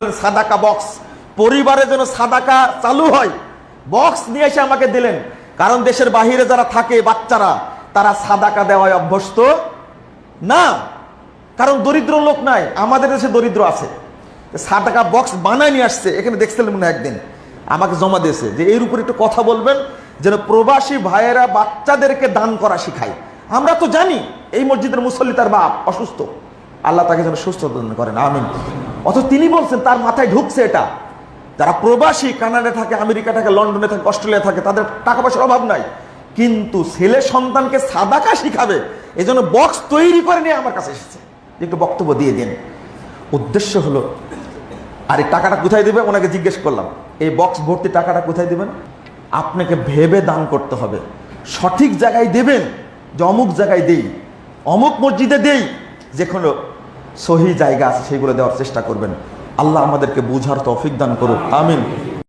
সাদাকা বক্স পরিবারের জন্য সাদাকা চালু হয় বক্স নিয়ে এসে আমাকে দিলেন। কারণ দেশের বাহিরে যারা থাকে বাচ্চারা, তারা সাদাকা দেওয়ায় অভ্যস্ত না। কারণ দরিদ্র লোক নাই, আমাদের দেশে দরিদ্র আছে। সাদাকা বক্স বানায় নিয়ে আসছে, এখানে দেখছিলেন মনে হয় একদিন। আমাকে জমা দিয়েছে যে, এর উপর একটু কথা বলবেন, যেন প্রবাসী ভাইয়েরা বাচ্চাদেরকে দান করা শিখায়। আমরা তো জানি, এই মসজিদের মুসল্লি তার বাপ অসুস্থ। আল্লাহ তাকে যেন সুস্থ করেন, আমিন। অথচ তিনি বলছেন, তার মাথায় ঢুকছে এটা। যারা প্রবাসী, কানাডা থাকে, আমেরিকা থাকে, লন্ডনে থাকে, অস্ট্রেলিয়া থাকে, তাদের টাকা পয়সার অভাব নাই। কিন্তু ছেলে সন্তানকে সাদাকা শিখাবে এই জন্য বক্স তৈরি করে নিয়ে আমার কাছে এসেছে। একটু বক্তব্য দিয়ে দিন। উদ্দেশ্য হলো, আর এই টাকাটা কোথায় দেবে? ওনাকে জিজ্ঞেস করলাম। এই বক্স ভর্তি টাকাটা কোথায় দেবেন? আপনাকে ভেবে দান করতে হবে। সঠিক জায়গায় দেবেন, যে অমুক জায়গায় দেই, অমুক মসজিদে দেই, যেখানে সহি জায়গা আছে সেইগুলো দেওয়ার চেষ্টা করবেন। আল্লাহ আমাদেরকে বুঝার তৌফিক দান করুক। আমিন।